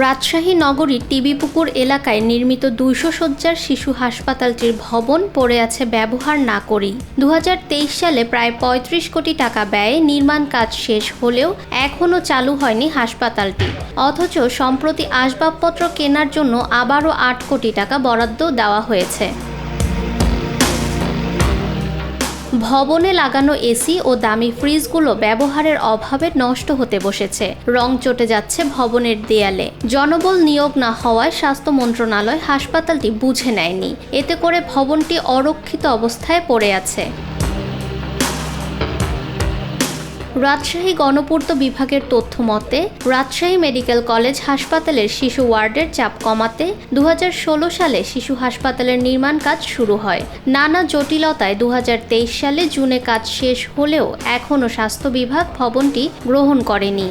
রাজশাহী নগরীর টিবিপুকুর এলাকায় নির্মিত দুইশো শয্যার শিশু হাসপাতালটির ভবন পড়ে আছে ব্যবহার না করেই। দু হাজার তেইশ সালে প্রায় ৩৫ কোটি টাকা ব্যয়ে নির্মাণ কাজ শেষ হলেও এখনও চালু হয়নি হাসপাতালটি। অথচ সম্প্রতি আসবাবপত্র কেনার জন্য আবারও আট কোটি টাকা বরাদ্দ দেওয়া হয়েছে। ভবনে লাগানো এসি ও দামি ফ্রিজগুলো ব্যবহারের অভাবে নষ্ট হতে বসেছে। রং চটে যাচ্ছে ভবনের দেয়ালে। জনবল নিয়োগ না হওয়ায় স্বাস্থ্য মন্ত্রণালয় হাসপাতালটি বুঝে নেয়নি। এতে করে ভবনটি অরক্ষিত অবস্থায় পড়ে আছে। রাজশাহী গণপূর্ত বিভাগের তথ্য মতে, রাজশাহী মেডিকেল কলেজ হাসপাতালের শিশু ওয়ার্ডের চাপ কমাতে দু হাজার ষোলো সালে শিশু হাসপাতালের নির্মাণ কাজ শুরু হয়। নানা জটিলতায় দু হাজার তেইশ সালে জুনে কাজ শেষ হলেও এখনও স্বাস্থ্য বিভাগ ভবনটি গ্রহণ করেনি।